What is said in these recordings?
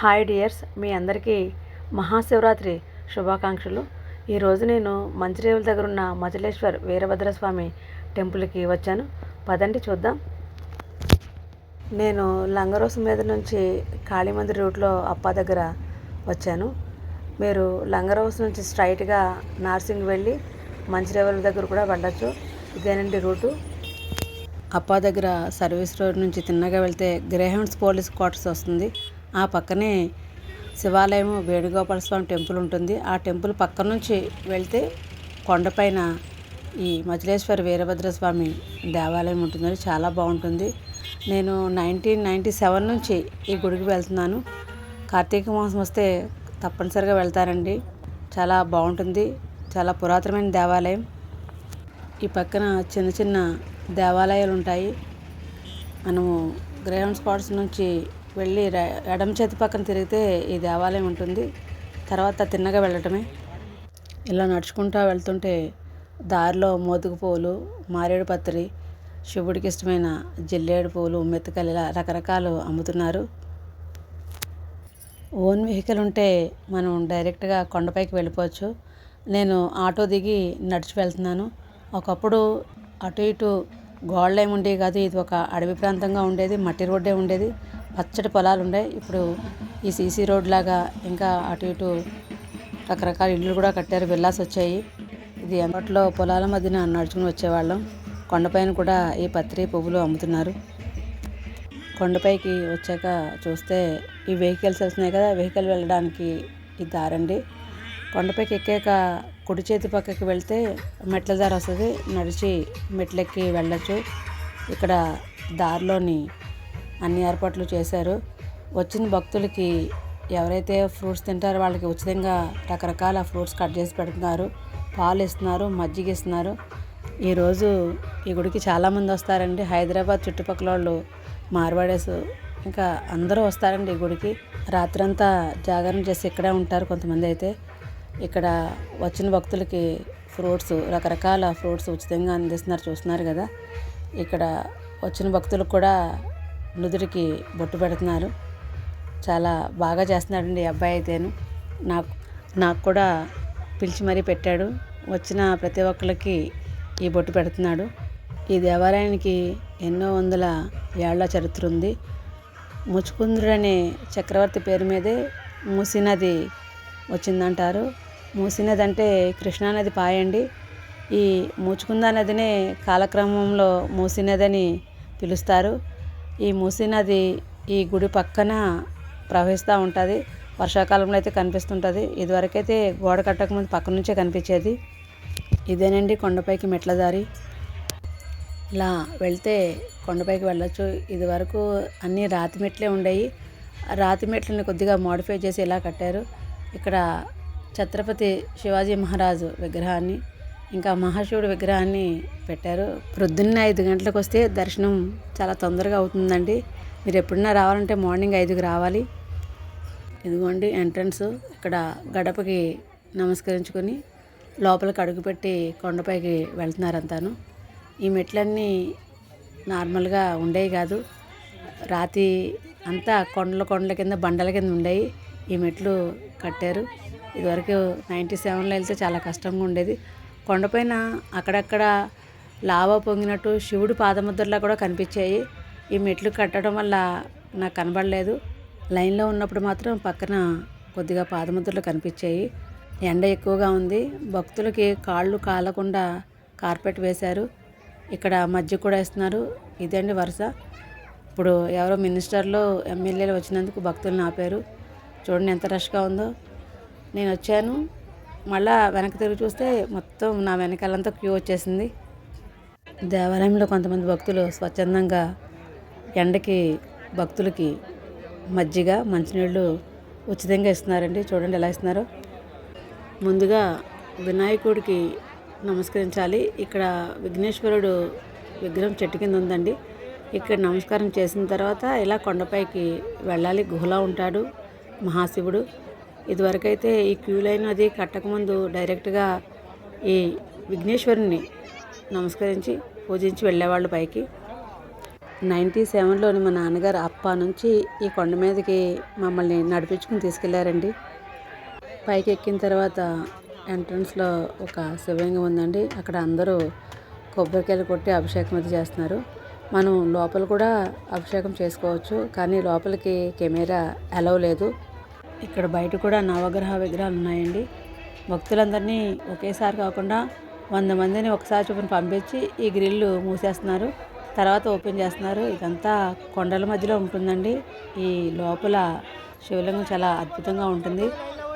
Hi dears మీ అందరికీ మహాశివరాత్రి శుభాకాంక్షలు. ఈరోజు నేను మంచిరేవుల దగ్గర ఉన్న మచలేశ్వర్ వీరభద్రస్వామి టెంపుల్కి వచ్చాను. పదండి చూద్దాం. నేను లంగరోస్ మీద నుంచి కాళీమందిర్ రూట్లో అప్ప దగ్గర వచ్చాను. మీరు లంగరోస్ నుంచి స్ట్రైట్గా నార్సింగ్ వెళ్ళి మంచిరేవుల దగ్గర కూడా వెళ్ళచ్చు. ఇదేనండి రూటు. అప్పా దగ్గర సర్వీస్ రోడ్ నుంచి తిన్నగా వెళ్తే గ్రేహౌండ్స్ పోలీస్ క్వార్టర్స్ వస్తుంది. ఆ పక్కనే శివాలయం వేణుగోపాల స్వామి టెంపుల్ ఉంటుంది. ఆ టెంపుల్ పక్క నుంచి వెళ్తే కొండపైన ఈ మచిలేశ్వర వీరభద్ర స్వామి దేవాలయం ఉంటుందని చాలా బాగుంటుంది. నేను నైన్టీన్ నైంటీ సెవెన్ నుంచి ఈ గుడికి వెళ్తున్నాను. కార్తీక మాసం వస్తే తప్పనిసరిగా వెళ్తారండి. చాలా బాగుంటుంది. చాలా పురాతనమైన దేవాలయం. ఈ పక్కన చిన్న చిన్న దేవాలయాలు ఉంటాయి. మనము గ్రౌండ్ స్పాట్స్ నుంచి వెళ్ళి ఎడమ చేతి పక్కన తిరిగితే ఈ దేవాలయం ఉంటుంది. తర్వాత తిన్నగా వెళ్ళటమే. ఇలా నడుచుకుంటూ వెళ్తుంటే దారిలో మోదుగు పూలు మారేడు పత్రి శివుడికి ఇష్టమైన జిల్లేడు పూలు మెత్తకలు ఇలా రకరకాలు అమ్ముతున్నారు. ఓన్ వెహికల్ ఉంటే మనం డైరెక్ట్గా కొండపైకి వెళ్ళిపోవచ్చు. నేను ఆటో దిగి నడిచి వెళ్తున్నాను. ఒకప్పుడు అటు ఇటు గోడలు ఉండేవి కాదు. ఇది ఒక అడవి ప్రాంతంగా ఉండేది. మట్టి రోడ్డే ఉండేది. పచ్చటి పొలాలు ఉండే. ఇప్పుడు ఈ సీసీ రోడ్ లాగా ఇంకా అటు ఇటు రకరకాల ఇళ్ళు కూడా కట్టారు. విల్లాస్ వచ్చాయి. ఇది అప్పట్లో పొలాల మధ్యన నడుచుకుని వచ్చేవాళ్ళం. కొండపైన కూడా ఈ పత్రి పువ్వులు అమ్ముతున్నారు. కొండపైకి వచ్చాక చూస్తే ఈ వెహికల్స్ వస్తున్నాయి కదా. వెహికల్ వెళ్ళడానికి ఈ దారండి. కొండపైకి ఎక్కాక కుడి చేతి పక్కకి వెళ్తే మెట్ల దారి వస్తుంది. నడిచి మెట్లెక్కి వెళ్ళచ్చు. ఇక్కడ దారిలోని అన్ని ఏర్పాట్లు చేశారు. వచ్చిన భక్తులకి ఎవరైతే ఫ్రూట్స్ తింటారో వాళ్ళకి ఉచితంగా రకరకాల ఫ్రూట్స్ కట్ చేసి పెడుతున్నారు. పాలు ఇస్తున్నారు మజ్జిగ ఇస్తున్నారు. ఈరోజు ఈ గుడికి చాలామంది వస్తారండి. హైదరాబాద్ చుట్టుపక్కల వాళ్ళు మార్వాడేస్ ఇంకా అందరూ వస్తారండి ఈ గుడికి. రాత్రంతా జాగరణ చేసి ఇక్కడే ఉంటారు కొంతమంది అయితే. ఇక్కడ వచ్చిన భక్తులకి ఫ్రూట్స్ రకరకాల ఫ్రూట్స్ ఉచితంగా అందిస్తున్నారు చూస్తున్నారు కదా. ఇక్కడ వచ్చిన భక్తులకు కూడా నుదురికి బొట్టు పెడుతున్నారు. చాలా బాగా చేస్తున్నాడండి ఈ అబ్బాయి అయితేను. నాకు నాకు కూడా పిలిచి మరీ పెట్టాడు. వచ్చిన ప్రతి ఒక్కరికి ఈ బొట్టు పెడుతున్నాడు. ఈ దేవాలయానికి ఎన్నో వందల ఏళ్ళ చరిత్ర ఉంది. ముచుకుందుడు అనే చక్రవర్తి పేరు మీదే మూసినది వచ్చిందంటారు. మూసినది అంటే కృష్ణానది పాయండి. ఈ మూచుకుందా నదినే కాలక్రమంలో మూసినదని అని పిలుస్తారు. ఈ మూసీ నది ఈ గుడి పక్కన ప్రవహిస్తూ ఉంటుంది. వర్షాకాలంలో అయితే కనిపిస్తుంటుంది. ఇదివరకైతే గోడ కట్టక ముందు పక్క నుంచే కనిపించేది. ఇదేనండి కొండపైకి మెట్ల దారి. ఇలా వెళ్తే కొండపైకి వెళ్ళొచ్చు. ఇదివరకు అన్ని అన్నీ రాతి మెట్లే ఉండేవి రాతి మెట్లని కొద్దిగా మోడిఫై చేసి ఇలా కట్టారు. ఇక్కడ ఛత్రపతి శివాజీ మహారాజు విగ్రహాన్ని ఇంకా మహాశివుడి విగ్రహాన్ని పెట్టారు. ప్రొద్దున్న ఐదు గంటలకు వస్తే దర్శనం చాలా తొందరగా అవుతుందండి. మీరు ఎప్పుడన్నా రావాలంటే మార్నింగ్ ఐదుకి రావాలి. ఇదిగోండి ఎంట్రన్స్. ఇక్కడ గడపకి నమస్కరించుకొని లోపలికి అడుగుపెట్టి కొండపైకి వెళ్తున్నారంతాను. ఈ మెట్లన్నీ నార్మల్గా ఉండేవి కాదు. రాతి అంతా కొండల కొండల కింద బండల కింద ఉండేవి. ఈ మెట్లు కట్టారు. ఇదివరకు నైంటీ సెవెన్లో వెళ్తే చాలా కష్టంగా ఉండేది. కొండపైన అక్కడక్కడ లావా పొంగినట్టు శివుడు పాదముద్రలా కూడా కనిపించాయి. ఈ మెట్లు కట్టడం వల్ల నాకు కనబడలేదు. లైన్లో ఉన్నప్పుడు మాత్రం పక్కన కొద్దిగా పాదముద్రలు కనిపించాయి. ఎండ ఎక్కువగా ఉంది. భక్తులకి కాళ్ళు కాలకుండా కార్పెట్ వేశారు. ఇక్కడ మధ్య కూడా ఇస్తున్నారు ఇదండి వరుస. ఇప్పుడు ఎవరో మినిస్టర్లు ఎమ్మెల్యేలు వచ్చినందుకు భక్తులను ఆపారు. చూడండి ఎంత రష్గా ఉందో. నేను వచ్చాను. మళ్ళా వెనక్కి తిరిగి చూస్తే మొత్తం నా వెనకాలంతా క్యూ వచ్చేసింది. దేవాలయంలో కొంతమంది భక్తులు స్వచ్ఛందంగా ఎండకి భక్తులకి మజ్జిగ మంచినీళ్ళు ఉచితంగా ఇస్తున్నారండి. చూడండి ఎలా ఇస్తున్నారో. ముందుగా వినాయకుడికి నమస్కరించాలి. ఇక్కడ విఘ్నేశ్వరుడు విగ్రహం చెట్టు కింద ఉందండి. ఇక్కడ నమస్కారం చేసిన తర్వాత ఇలా కొండపైకి వెళ్ళాలి. గుహలో ఉంటాడు మహాశివుడు. ఇదివరకైతే ఈ క్యూ లైన్ అది కట్టకముందు డైరెక్ట్గా ఈ విఘ్నేశ్వరుని నమస్కరించి పూజించి వెళ్ళేవాళ్ళు పైకి. నైంటీ సెవెన్లోని మా నాన్నగారు అప్ప నుంచి ఈ కొండ మీదకి మమ్మల్ని నడిపించుకుని తీసుకెళ్ళారండి. పైకి ఎక్కిన తర్వాత ఎంట్రన్స్లో ఒక శివలింగం ఉందండి. అక్కడ అందరూ కొబ్బరికాయలు కొట్టి అభిషేకం అది చేస్తున్నారు. మనం లోపల కూడా అభిషేకం చేసుకోవచ్చు కానీ లోపలికి కెమెరా అలవ్ లేదు. ఇక్కడ బయట కూడా నవగ్రహ విగ్రహాలు ఉన్నాయండి. భక్తులందరినీ ఒకేసారి కాకుండా వంద మందిని ఒకసారి చొప్పున పంపించి ఈ గ్రిల్లు మూసేస్తున్నారు. తర్వాత ఓపెన్ చేస్తున్నారు. ఇదంతా కొండల మధ్యలో ఉంటుందండి. ఈ లోపల శివలింగం చాలా అద్భుతంగా ఉంటుంది.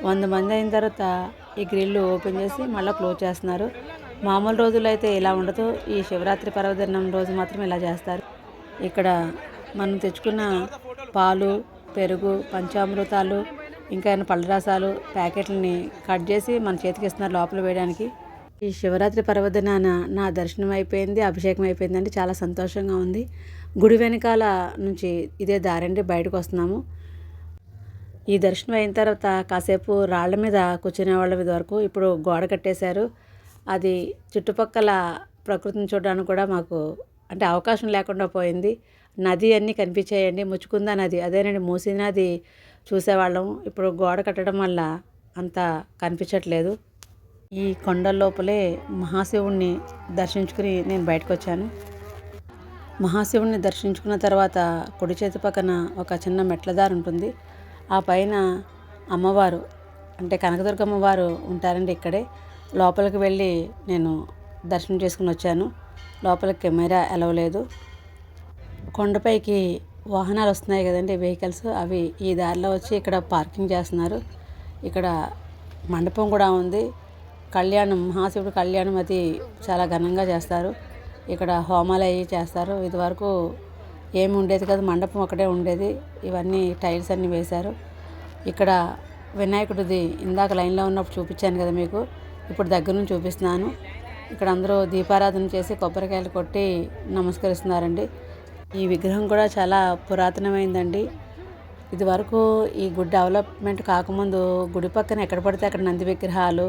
వంద మంది అయిన తర్వాత ఈ గ్రిల్లు ఓపెన్ చేసి మళ్ళీ క్లోజ్ చేస్తున్నారు. మామూలు రోజుల్లో అయితే ఇలా ఉండదు. ఈ శివరాత్రి పర్వదినం రోజు మాత్రం ఇలా చేస్తారు. ఇక్కడ మనం తెచ్చుకున్న పాలు పెరుగు పంచామృతాలు ఇంకా ఏమైనా పళ్ళ రసాలు ప్యాకెట్లని కట్ చేసి మన చేతికి ఇస్తున్నారు లోపల వేయడానికి. ఈ శివరాత్రి పర్వదినాన నా దర్శనం అయిపోయింది అభిషేకం అయిపోయిందండి. చాలా సంతోషంగా ఉంది. గుడి వెనకాల నుంచి ఇదే దారండి బయటకు వస్తున్నాము. ఈ దర్శనం అయిన తర్వాత కాసేపు రాళ్ళ మీద కూర్చునే వాళ్ళ మీద వరకు. ఇప్పుడు గోడ కట్టేశారు. అది చుట్టుపక్కల ప్రకృతిని చూడడానికి కూడా మాకు అంటే అవకాశం లేకుండా పోయింది. నది అన్నీ కనిపించాయండి. ముచ్చుకుందా నది అదేనండి మూసీ నది చూసేవాళ్ళం. ఇప్పుడు గోడ కట్టడం వల్ల అంత కనిపించట్లేదు. ఈ కొండల లోపలే మహాశివుణ్ణి దర్శించుకుని నేను బయటకు వచ్చాను మహాశివుణ్ణి దర్శించుకున్న తర్వాత కుడి చేతి పక్కన ఒక చిన్న మెట్ల దారి ఉంటుంది. ఆ పైన అమ్మవారు అంటే కనకదుర్గమ్మ వారు ఉంటారండి ఇక్కడే. లోపలికి వెళ్ళి నేను దర్శనం చేసుకుని వచ్చాను. లోపల కెమెరా ఎలవలేదు కొండపైకి వాహనాలు వస్తున్నాయి కదండి వెహికల్స్. అవి ఈ దారిలో వచ్చి ఇక్కడ పార్కింగ్ చేస్తున్నారు. ఇక్కడ మండపం కూడా ఉంది. కళ్యాణం మహాశివుడు కళ్యాణం అది చాలా ఘనంగా చేస్తారు. ఇక్కడ హోమాలు అవి చేస్తారు. ఇదివరకు ఏమి ఉండేది కాదు మండపం ఒకటే ఉండేది. ఇవన్నీ టైల్స్ అన్నీ వేశారు. ఇక్కడ వినాయకుడిది ఇందాక లైన్లో ఉన్నప్పుడు చూపించాను కదా మీకు. ఇప్పుడు దగ్గర నుంచి చూపిస్తున్నాను. ఇక్కడ అందరూ దీపారాధన చేసి కొబ్బరికాయలు కొట్టి నమస్కరిస్తున్నారండి. ఈ విగ్రహం కూడా చాలా పురాతనమైందండి. ఇది వరకు ఈ గుడి డెవలప్మెంట్ కాకముందు గుడి పక్కన ఎక్కడ పడితే అక్కడ నంది విగ్రహాలు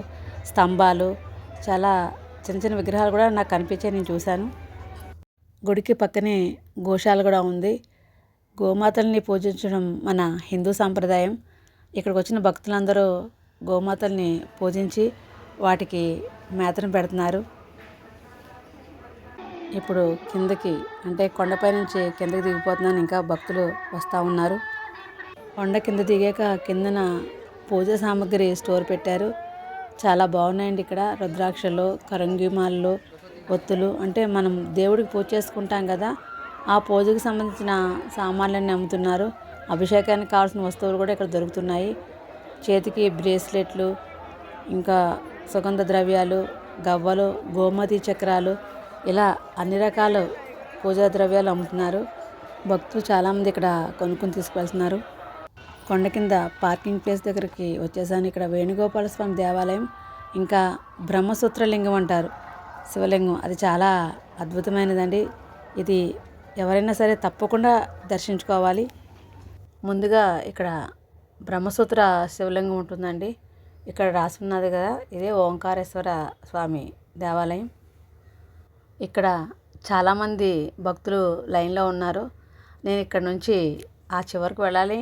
స్తంభాలు చాలా చిన్న చిన్న విగ్రహాలు కూడా నాకు కనిపించాయి నేను చూశాను. గుడికి పక్కనే గోశాల కూడా ఉంది. గోమాతల్ని పూజించడం మన హిందూ సాంప్రదాయం. ఇక్కడికి వచ్చిన భక్తులందరూ గోమాతల్ని పూజించి వాటికి మేతను పెడుతున్నారు. ఇప్పుడు కిందకి అంటే కొండపై నుంచి కిందకి దిగిపోతున్నాను ఇంకా భక్తులు వస్తూ ఉన్నారు. కొండ కింద దిగాక కిందన పూజ సామాగ్రి స్టోర్ పెట్టారు. చాలా బాగున్నాయండి ఇక్కడ. రుద్రాక్షలు కరంగిమాలు ఒత్తులు. అంటే మనం దేవుడికి పూజ చేసుకుంటాం కదా ఆ పూజకు సంబంధించిన సామాన్లన్నీ అమ్ముతున్నారు. అభిషేకానికి కావాల్సిన వస్తువులు కూడా ఇక్కడ దొరుకుతున్నాయి. చేతికి బ్రేస్లెట్లు ఇంకా సుగంధ ద్రవ్యాలు గవ్వలు గోమతి చక్రాలు ఇలా అన్ని రకాల పూజా ద్రవ్యాలు అమ్ముతున్నారు. భక్తులు చాలామంది ఇక్కడ కొనుక్కొని తీసుకువెళ్తున్నారు. కొండ కింద పార్కింగ్ ప్లేస్ దగ్గరికి వచ్చేసాను. ఇక్కడ వేణుగోపాల స్వామి దేవాలయం ఇంకా బ్రహ్మసూత్ర లింగం అంటారు. శివలింగం అది చాలా అద్భుతమైనదండి. ఇది ఎవరైనా సరే తప్పకుండా దర్శించుకోవాలి. ముందుగా ఇక్కడ బ్రహ్మసూత్ర శివలింగం ఉంటుందండి. ఇక్కడ రాసి ఉన్నది కదా ఇదే ఓంకారేశ్వర స్వామి దేవాలయం. ఇక్కడ చాలామంది భక్తులు లైన్లో ఉన్నారు. నేను ఇక్కడ నుంచి ఆ చివరికి వెళ్ళాలి.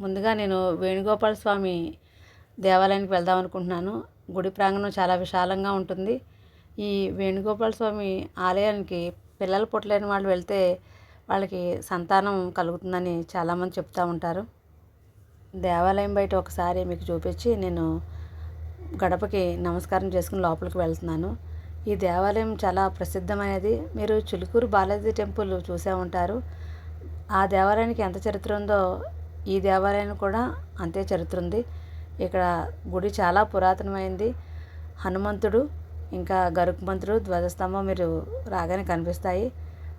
ముందుగా నేను వేణుగోపాల స్వామి దేవాలయానికి వెళ్దాం అనుకుంటున్నాను. గుడి ప్రాంగణం చాలా విశాలంగా ఉంటుంది. ఈ వేణుగోపాల స్వామి ఆలయానికి పిల్లలు పుట్టలేని వాళ్ళు వెళ్తే వాళ్ళకి సంతానం కలుగుతుందని చాలామంది చెప్తూ ఉంటారు. దేవాలయం బయట ఒకసారి మీకు చూపించి నేను గడపకి నమస్కారం చేసుకుని లోపలికి వెళ్తున్నాను. ఈ దేవాలయం చాలా ప్రసిద్ధమైనది. మీరు చిలుకూరు బాలాజీ టెంపుల్ చూసే ఉంటారు. ఆ దేవాలయానికి ఎంత చరిత్ర ఉందో ఈ దేవాలయానికి కూడా అంతే చరిత్ర ఉంది. ఇక్కడ గుడి చాలా పురాతనమైంది. హనుమంతుడు ఇంకా గరుక్మంతుడు ధ్వజస్తంభం మీరు రాగానే కనిపిస్తాయి.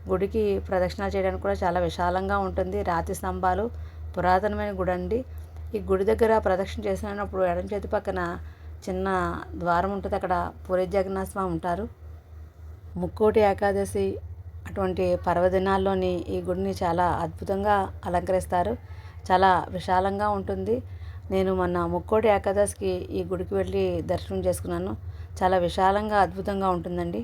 గుడికి ప్రదక్షిణాలు చేయడానికి కూడా చాలా విశాలంగా ఉంటుంది. రాతి స్తంభాలు పురాతనమైన గుడి అండి ఈ గుడి దగ్గర ప్రదక్షిణ చేసినప్పుడు ఎడం చేతి పక్కన చిన్న ద్వారం ఉంటుంది అక్కడ పూరి జగన్నాథ స్వామి ఉంటారు. ముక్కోటి ఏకాదశి అటువంటి పర్వదినాల్లోని ఈ గుడిని చాలా అద్భుతంగా అలంకరిస్తారు. చాలా విశాలంగా ఉంటుంది. నేను మొన్న ముక్కోటి ఏకాదశికి ఈ గుడికి వెళ్ళి దర్శనం చేసుకున్నాను. చాలా విశాలంగా అద్భుతంగా ఉంటుందండి.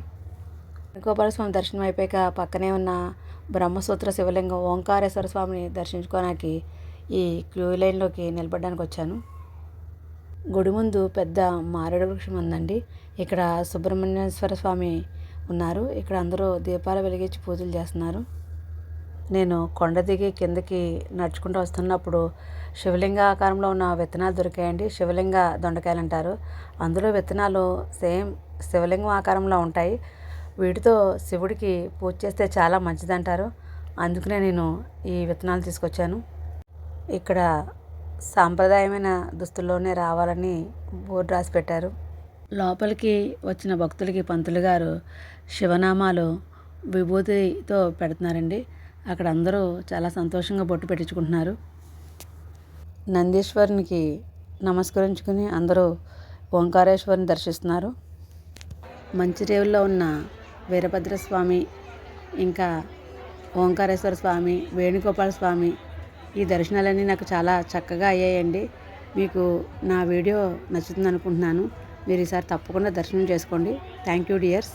వేణుగోపాల దర్శనం అయిపోయాక పక్కనే ఉన్న బ్రహ్మసూత్ర శివలింగం ఓంకారేశ్వర స్వామిని దర్శించుకోవడానికి ఈ క్యూ లైన్లోకి నిలబడడానికి వచ్చాను. గుడి ముందు పెద్ద మారేడు వృక్షం ఉందండి. ఇక్కడ సుబ్రహ్మణ్యేశ్వర స్వామి ఉన్నారు. ఇక్కడ అందరూ దీపాలు వెలిగించి పూజలు చేస్తున్నారు. నేను కొండ దిగి కిందకి నడుచుకుంటూ వస్తున్నప్పుడు శివలింగ ఆకారంలో ఉన్న విత్తనాలు దొరికాయండి. శివలింగ దొండకాయలు అంటారు. అందులో విత్తనాలు సేమ్ శివలింగం ఆకారంలో ఉంటాయి. వీటితో శివుడికి పూజ చేస్తే చాలా మంచిదంటారు. అందుకనే నేను ఈ విత్తనాలు తీసుకొచ్చాను. ఇక్కడ సాంప్రదాయమైన దుస్తుల్లోనే రావాలని బోర్డు రాసి పెట్టారు లోపలికి వచ్చిన భక్తులకి పంతులు గారు శివనామాలు విభూతితో పెడుతున్నారండి. అక్కడ అందరూ చాలా సంతోషంగా బొట్టు పెట్టించుకుంటున్నారు. నందీశ్వరునికి నమస్కరించుకుని అందరూ ఓంకారేశ్వరిని దర్శిస్తున్నారు. మంచిరేవుల్లో ఉన్న వీరభద్రస్వామి ఇంకా ఓంకారేశ్వర స్వామి వేణుగోపాల స్వామి ఈ దర్శనాలన్నీ నాకు చాలా చక్కగా అయ్యాయండి. మీకు నా వీడియో నచ్చుతుంది అనుకుంటున్నాను మీరు ఈసారి తప్పకుండా దర్శనం చేసుకోండి. Thank you dears